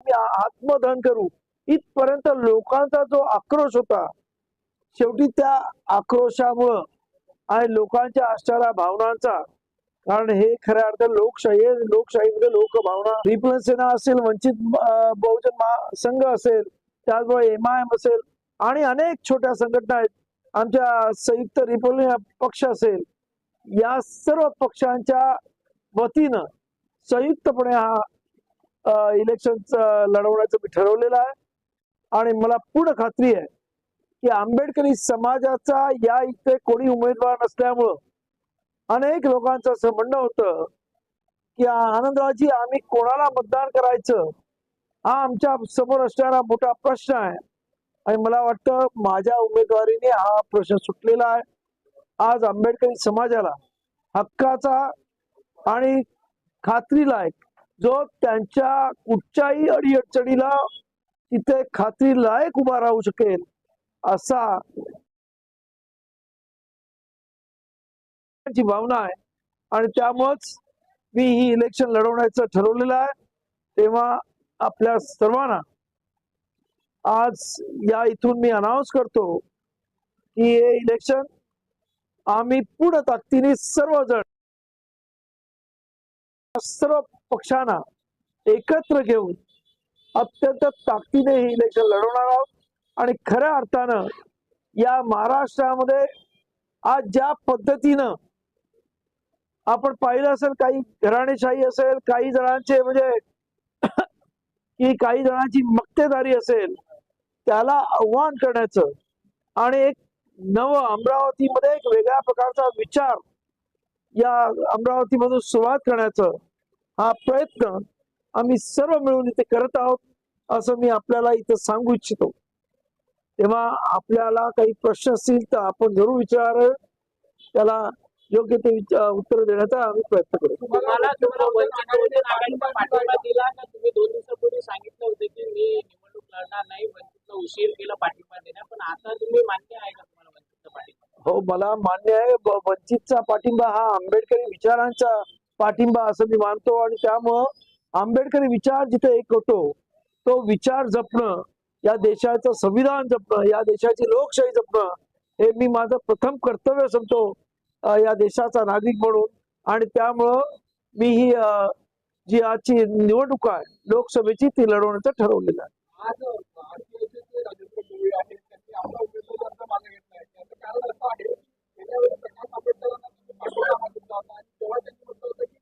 आम्ही आत्मदहन करू. इथपर्यंत लोकांचा जो आक्रोश होता शेवटी त्या आक्रोशामुळं आणि लोकांच्या असणाऱ्या भावनांचा कारण हे खऱ्या अर्थ लोकशाही लोकशाहीमध्ये लोक भावना रिपब्लिकन सेना असेल वंचित बहुजन संघ असेल त्याचबरोबर एम आय एम असेल आणि अनेक छोट्या संघटना आहेत. आमच्या संयुक्त रिपब्लिक पक्ष असेल या सर्व पक्षांच्या वतीनं संयुक्तपणे हा इलेक्शन लढवण्याचं मी ठरवलेलं आहे. आणि मला पूर्ण खात्री आहे की आंबेडकरी समाजाचा या इथे कोणी उमेदवार नसल्यामुळं अनेक लोकांचं असं म्हणणं होतं की आनंदराजी आम्ही कोणाला मतदान करायचं? हा आमच्यासमोर असणारा मोठा प्रश्न आहे. आणि मला वाटतं माझ्या उमेदवारीने हा प्रश्न सुटलेला आहे. आज आंबेडकरी समाजाला हक्काचा आणि खात्रीलायक जो त्यांच्या कुठच्याही अडीअडचणीला तिथे खात्री लायक उभा राहू शकेल असा ची भावना आहे आणि त्यामुळंच मी ही इलेक्शन लढवण्याचं ठरवलेलं आहे. तेव्हा आपल्या सर्वांना आज या इथून मी अनाऊन्स करतो की हे इलेक्शन आम्ही पूर्ण ताकदीने सर्वजण सर्व पक्षांना एकत्र घेऊन अत्यंत ताकदीने ही इलेक्शन लढवणार आहोत. आणि खऱ्या अर्थानं या महाराष्ट्रामध्ये आज ज्या पद्धतीनं आपण पाहिलं असेल काही घराणेशाही असेल काही जणांचे म्हणजे की काही जणांची मक्तेदारी असेल त्याला आव्हान करण्याचं आणि एक नव अमरावतीमध्ये एक वेगळ्या प्रकारचा विचार या अमरावतीमधून सुरुवात करण्याचं हा प्रयत्न आम्ही सर्व मिळून इथे करत आहोत असं मी आपल्याला इथं सांगू इच्छितो. तेव्हा आपल्याला काही प्रश्न असतील तर आपण जरूर विचार त्याला योग्य ते उत्तर देण्याचा आम्ही प्रयत्न करू. तुम्हाला तुम्हाला वंचित बहुजन आघाडीचा पाठिंबा दिला का? तुम्ही दोन दिवसापूर्वी सांगितलं होतं की मी निवडणूक लढणार नाही वंचितला उशीर केला पाठिंबा देण्या पण आता तुम्ही मान्य आहे का तुम्हाला वंचितचा पाठिंबा? हो मला मान्य आहे. वंचितचा पाठिंबा हा आंबेडकरी विचारांचा पाठिंबा असं मी मानतो आणि त्यामुळं आंबेडकरी विचार जिथे एक होतो तो विचार जपणं या देशाचं संविधान जपणं या देशाची लोकशाही जपणं हे मी माझं प्रथम कर्तव्य समतो या देशाचा नागरिक म्हणून. आणि त्यामुळं मी ही जी आजची निवडणूक आहे लोकसभेची ती लढवण्याचं ठरवलेलं आहे आज भारतीय जे राजेंद्र मोरे आहेत त्यांनी आपला उमेदवारी अर्ज मागे घेतला आहे त्याचं कारण असं आहे गेल्या वेळी प्रकाश आंबेडकरांना तुम्ही पाठिंबा मागितला होता आणि तेव्हा त्यांनी म्हटलं होतं की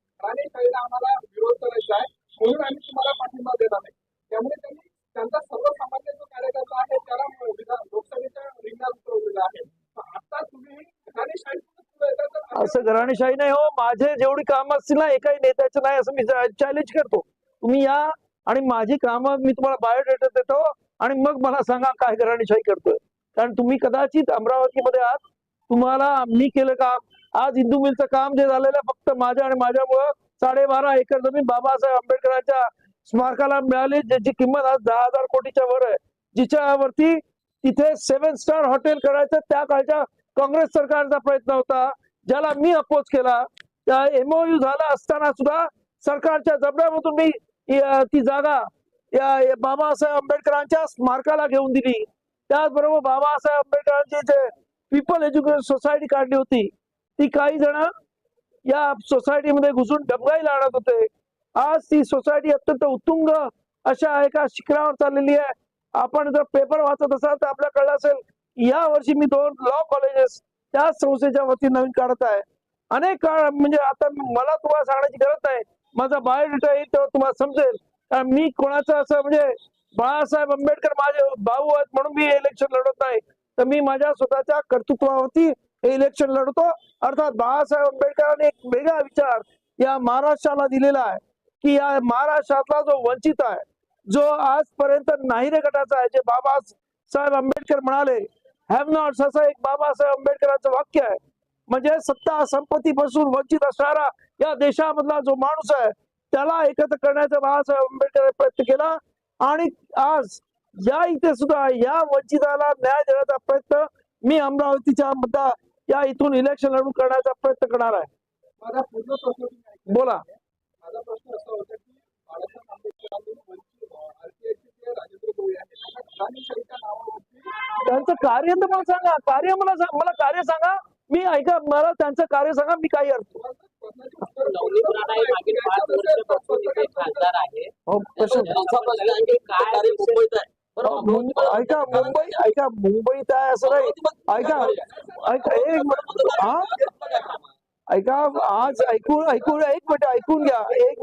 राणेशाहीला आम्हाला विरोध करायचा आहे म्हणून आम्ही तुम्हाला पाठिंबा देणार नाही. त्यामुळे त्यांनी त्यांचा सर्वसामान्य जो कार्यकर्ता आहे त्याला लोकसभेच्या रिंगणात उतरवलेला आहे. आता तुम्ही घराणेशाही असं घराणेशाही नाही हो माझे जेवढी काम असतील ना एकाही नेत्याचं नाही असं मी चॅलेंज करतो. तुम्ही या आणि माझी कामं मी तुम्हाला बायोडेटा देतो आणि मग मला सांगा काय घराणेशाही करतोय. कारण तुम्ही कदाचित अमरावतीमध्ये आहात तुम्हाला मी केलं काम. आज हिंदू मिलचं काम जे झालेलं फक्त माझ्या आणि माझ्यामुळं साडेबारा एकर जमीन बाबासाहेब आंबेडकरांच्या स्मारकाला मिळाली ज्याची किंमत आज दहा हजार कोटीच्या वर आहे. जिच्यावरती तिथे सेव्हन स्टार हॉटेल करायचं त्या काळच्या काँग्रेस सरकारचा प्रयत्न होता ज्याला मी अपोज केला. त्या एमओयू झाला असताना सुद्धा सरकारच्या जबड्यामधून मी ती जागा या या बाबासाहेब आंबेडकरांच्या स्मारकाला घेऊन दिली. त्याचबरोबर बाबासाहेब आंबेडकरांची जे पीपल एज्युकेशन सोसायटी काढली होती ती काही जण या सोसायटीमध्ये घुसून डबगाई आणत होते. आज ती सोसायटी अत्यंत उत्तुंग अशा एका शिखरावर चाललेली आहे. आपण जर पेपर वाचत असाल तर आपल्याला कळलं असेल या वर्षी मी दोन लॉ कॉलेजेस त्या संस्थेच्या वरती नवीन काढत आहे. अनेक काळ म्हणजे आता मला तुम्हाला सांगण्याची गरज नाही. माझा बायोडेटा येईल तेव्हा तुम्हाला समजेल. कारण मी कोणाचं असं म्हणजे बाळासाहेब आंबेडकर माझे भाऊ आहेत म्हणून मी इलेक्शन लढत नाही. तर मी माझ्या स्वतःच्या कर्तृत्वावरती हे इलेक्शन लढतो. अर्थात बाळासाहेब आंबेडकरांनी एक वेगळा विचार या महाराष्ट्राला दिलेला आहे की या महाराष्ट्रातला जो वंचित आहे जो आजपर्यंत नाहिरे गटाचा आहे जे बाबासाहेब आंबेडकर म्हणाले हॅव नॉट्स असं एक बाबासाहेब आंबेडकरांचं वाक्य आहे. म्हणजे सत्ता संपत्तीपासून वंचित असणारा या देशामधला जो माणूस आहे त्याला एकत्र करण्याचा बाळासाहेब आंबेडकर प्रयत्न केला. आणि आज या इथे सुद्धा या वंचिताला न्याय देण्याचा प्रयत्न मी अमरावतीच्या मतदार या इथून इलेक्शन लढून करण्याचा प्रयत्न करणार आहे. बोला. त्यांचं कार्य तर मला सांगा. कार्य मला सांग- मला कार्य सांगा. मी ऐका मला त्यांचं कार्य सांगा. मी काही अर्थ नवनीत राणा हे मागील पाच इथे खासदार आहे ऐका मुंबई ऐका मुंबईत आहे असं नाही. ऐका ऐका एक ऐका आज ऐकून ऐकून एक मिनिट ऐकून घ्या. एक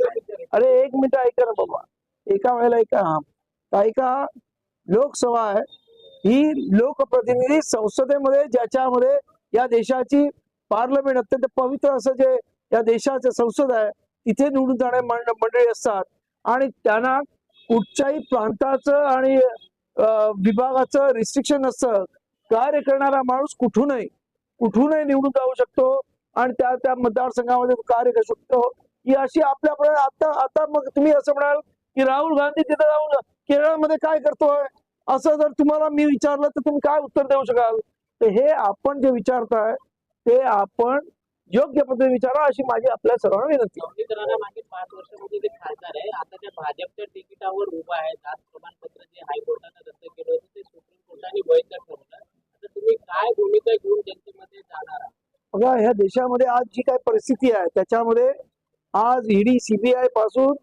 अरे एक मिनिट ऐका ना बाबा. एका वेळेला ऐका. हा. ऐका लोकसभा आहे. ही लोकप्रतिनिधी संसदेमध्ये ज्याच्यामध्ये या देशाची पार्लमेंट अत्यंत पवित्र असं जे या देशाचं संसद आहे तिथे निवडून जाणारे मंड- मंडळी असतात. आणि त्यांना कुठच्याही प्रांताचं आणि विभागाचं रिस्ट्रिक्शन नसतं. कार्य करणारा माणूस कुठूनही कुठूनही निवडून जाऊ शकतो आणि त्या त्या मतदारसंघामध्ये कार्य करू शकतो. ही अशी आपल्यापर्यंत आता आता मग तुम्ही असं म्हणाल की राहुल गांधी तिथे जाऊन केरळमध्ये काय करतोय? असं जर तुम्हाला मी विचारलं तर तुम्ही काय उत्तर देऊ शकाल? तर हे आपण जे विचारताय ते आपण योग्य पद्धतीने विचारा अशी माझी आपल्या सर्वांना विनंती मागील पाच वर्षामध्ये ते खासदार आहे आता त्या भाजपच्या तिकिटावर उभा आहे. जात प्रमाणपत्र जे हायकोर्टाने रद्द केलं होतं ते सुप्रीम कोर्टाने वैध ठरवलं. आता तुम्ही काय भूमिका घेऊन जनतेमध्ये जाणार आहात? बघा ह्या देशामध्ये आज जी काय परिस्थिती आहे त्याच्यामध्ये आज ईडी सीबीआयपासून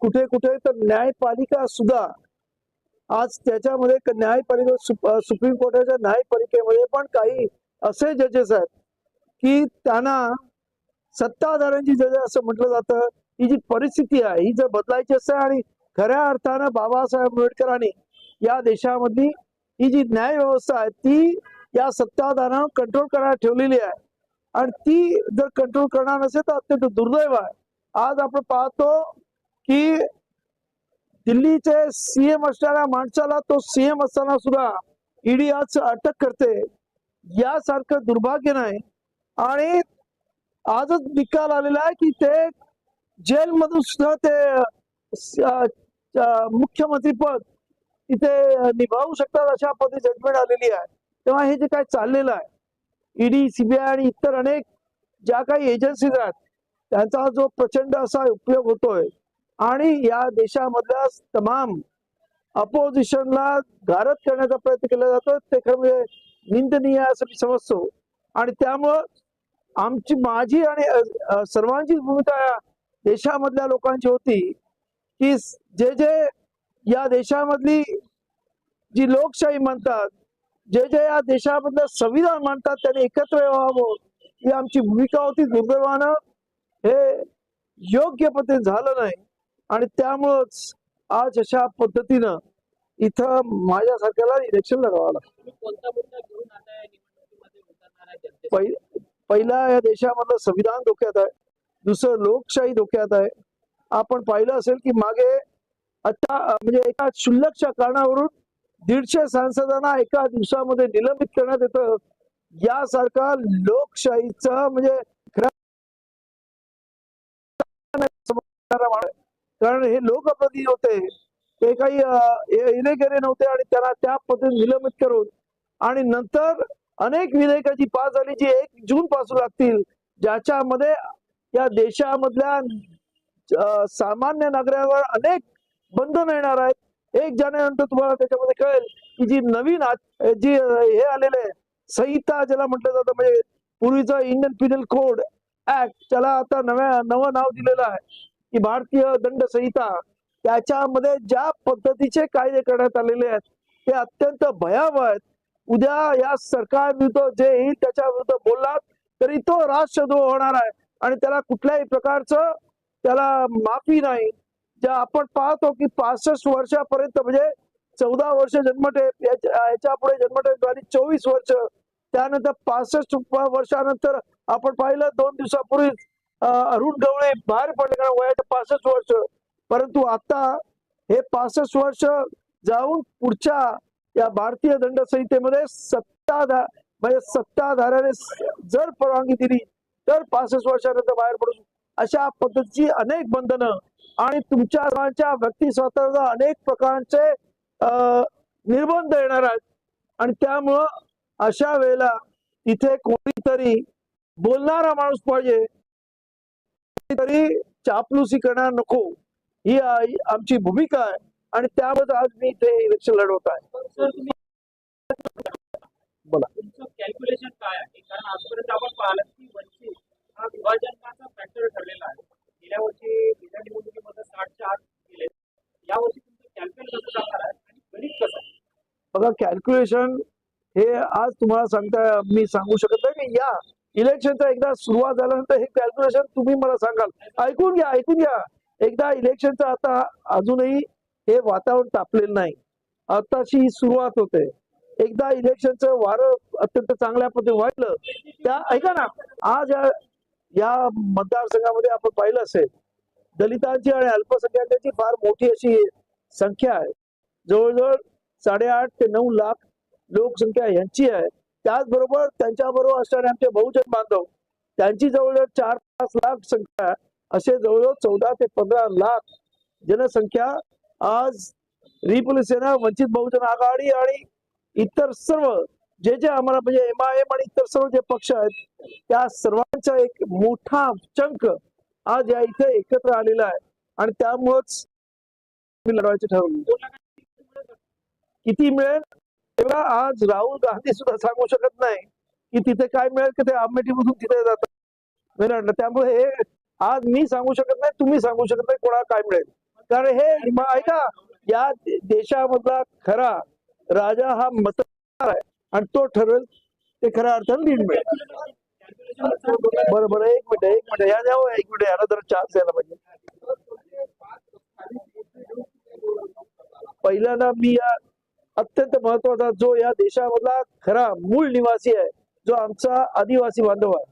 कुठे कुठे तर न्यायपालिका सुद्धा आज त्याच्यामध्ये न्यायपालिका सुप्रीम कोर्टाच्या न्यायपालिकेमध्ये पण काही असे जजेस आहेत की त्यांना सत्ताधाऱ्यांची जर असं म्हटलं जातं. ही जी परिस्थिती आहे ही जर बदलायची असते आणि खऱ्या अर्थानं बाबासाहेब आंबेडकरांनी या देशामधली ही जी न्याय व्यवस्था आहे ती या सत्ताधाऱ्यांना कंट्रोल करायला ठेवलेली आहे. आणि ती जर कंट्रोल करणार नसेल तर अत्यंत दुर्दैव आहे. आज आपण पाहतो की दिल्लीचे सीएम असणाऱ्या माणसाला तो सीएम असताना सुद्धा ईडी आज अटक करते. यासारखं दुर्भाग्य नाही. आणि आजच निकाल आलेला आहे की ते जेलमधून सुद्धा ते मुख्यमंत्री पद तिथे निभावू शकतात अशा पद्धती जजमेंट आलेली आहे. तेव्हा हे जे काय चाललेलं आहे ईडी सीबीआय आणि इतर अनेक ज्या काही एजन्सीज आहेत त्यांचा जो प्रचंड असा उपयोग होतोय आणि या देशामधल्या तमाम अपोजिशनला गारद करण्याचा प्रयत्न केला जातो ते खरं म्हणजे निंदनीय असं मी समजतो. आणि त्यामुळं आमची माझी आणि सर्वांचीच भूमिका देशामधल्या लोकांची होती की जे जे या देशामधली जी लोकशाही म्हणतात जे जे या देशामधलं संविधान मानतात त्यांनी एकत्र व्हावं ही आमची भूमिका होती. दुर्दैवानं हे योग्य पद्धतीने झालं नाही. आणि त्यामुळंच आज अशा पद्धतीनं इथं माझ्यासारख्याला इलेक्शन लढवावं लागतं. या पहिला या देशामधलं संविधान धोक्यात आहे. दुसरं लोकशाही धोक्यात आहे. आपण पाहिलं असेल की मागे आता म्हणजे एका क्षुल्लकच्या कारणावरून दीडशे सांसदांना एका दिवसामध्ये निलंबित करण्यात येतं. यासारखा लोकशाहीचा म्हणजे कारण हे लोकप्रतिनिधी होते. ते काही इलेगेरे नव्हते आणि त्यांना त्या पद्धतीने निलंबित करून आणि नंतर अनेक विधेयकाची पास झाली जी एक जून पासून लागतील ज्याच्यामध्ये या देशामधल्या सामान्य नागरिकांवर अनेक बंधन येणार आहेत. एक जानेनंतर तुम्हाला त्याच्यामध्ये कळेल की जी नवीन जी हे आलेले आहे, संहिता ज्याला म्हटलं जातं म्हणजे पूर्वीचा इंडियन पिनल कोड ऍक्ट त्याला आता नव्या नवं नाव दिलेलं आहे की भारतीय दंड संहिता. त्याच्यामध्ये ज्या पद्धतीचे कायदे करण्यात आलेले आहेत ते अत्यंत भयावह आहेत. उद्या या सरकार विरुद्ध जे येईल त्याच्या विरुद्ध बोललात तरी तो राष्ट्रद्रोह होणार आहे. आणि त्याला कुठल्याही प्रकारचं त्याला माफी नाही. ज्या आपण पाहतो की पासष्ट वर्षापर्यंत म्हणजे चौदा वर्ष जन्मठेप याच्यापुढे जन्मठेप झाली चोवीस वर्ष त्यानंतर पासष्ट वर्षानंतर आपण पाहिलं दोन दिवसापूर्वी अरुण गवळे बाहेर पडले कारण वयाचं पासष्ट वर्ष. परंतु आता हे पासष्ट वर्ष जाऊन पुढच्या या भारतीय दंड संहितेमध्ये सत्ताधार म्हणजे सत्ताधाऱ्याने जर परवानगी दिली तर पासष्ट वर्षानंतर बाहेर पडू अशा पद्धतीची अनेक बंधनं आणि तुमच्या सर्वांच्या व्यक्ती स्वातंत्र्याला अनेक प्रकारचे अं, निर्बंध येणार आहेत. आणि त्यामुळं अशा वेळेला इथे कोणीतरी बोलणारा माणूस पाहिजे. तरी चापलुसी करणार नको. ही आमची भूमिका आहे. आणि त्यामुळे आज मी इथे इलेक्शन लढवत आहे. बोला. कॅल्क्युलेशन काय आहे? कारण आजपर्यंत आपण पाहिलं की वंचित हा विभाजनाचा फॅक्टर ठरलेला आहे. गेल्या वर्षी गेल्या निवडणुकीमध्ये साठच्या आत गेले. यावर्षी तुमचं कॅल्क्युलेशन कसं जाणार आहे आणि गणित कसं? बघा कॅल्क्युलेशन हे आज तुम्हाला सांगता मी सांगू शकत नाही. की या इलेक्शनचा एकदा सुरुवात झाल्यानंतर हे कॅल्क्युलेशन तुम्ही मला सांगाल. ऐकून घ्या ऐकून घ्या. एकदा इलेक्शनचं आता अजूनही हे वातावरण तापलेलं नाही. आताशी ही सुरुवात होते. एकदा इलेक्शनचं वारं अत्यंत चांगल्या पद्धतीने वाढलं. त्या ऐका ना आज या या मतदारसंघामध्ये आपण पाहिलं असेल दलितांची आणि अल्पसंख्याकांची फार मोठी अशी संख्या आहे. जवळजवळ साडेआठ ते नऊ लाख लोकसंख्या यांची आहे. त्याचबरोबर त्यांच्याबरोबर असणारे आमचे बहुजन बांधव त्यांची जवळजवळ चार पाच लाख संख्या असे जवळजवळ चौदा ते पंधरा लाख जनसंख्या आज रिपब्लिक सेना वंचित बहुजन आघाडी आणि इतर सर्व जे जे आम्हाला म्हणजे एम आय एम आणि इतर सर्व जे पक्ष आहेत त्या सर्वांचा एक मोठा चंक आज या इथे एकत्र आलेला आहे. आणि त्यामुळंच मी लढवायचे ठरवलं. किती मिळेल? तेव्हा आज राहुल गांधी सुद्धा सांगू शकत नाही की तिथे काय मिळेल की ते अमेठीमधून तिथे जातात. मिळणार त्यामुळे हे आज मी सांगू शकत नाही तुम्ही सांगू शकत नाही कोणाला काय मिळेल. कारण हे ऐका या देशामधला खरा राजा हा मतदार आहे आणि तो ठरवेल ते खऱ्या अर्थाने लीड मिळेल. बरं बरं एक मिनिट एक मिनिट या द्यावं हो, एक मिनिट याला जरा चान्स द्यायला पाहिजे. पहिल्यांदा मी या अत्यंत महत्त्वाचा जो या देशामधला खरा मूळ निवासी आहे जो आमचा आदिवासी बांधव आहे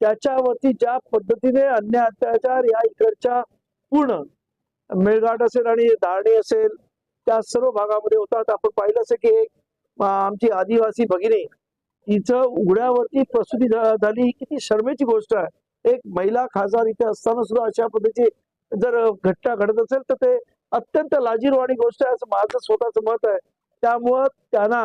त्याच्यावरती ज्या पद्धतीने अन्याय अत्याचार या इकडच्या पूर्ण मेळघाट असेल आणि धारणी असेल त्या सर्व भागामध्ये होतात आपण पाहिलं असेल की एक आमची आदिवासी भगिनी तिचं उघड्यावरती प्रसूती झाली. किती शर्मेची गोष्ट आहे. एक महिला खासदार इथे असताना सुद्धा अशा पद्धतीची जर घटना घडत असेल तर ते अत्यंत लाजीरवाणी गोष्ट आहे. असं माझं स्वतःच मत आहे. त्यामुळं त्यांना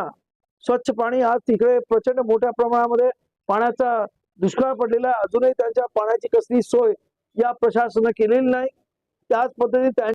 स्वच्छ पाणी आज तिकडे प्रचंड मोठ्या प्रमाणामध्ये पाण्याचा दुष्काळ पडलेला आहे. अजूनही त्यांच्या पाण्याची कसली सोय या प्रशासनानं केलेली नाही. त्याच पद्धतीने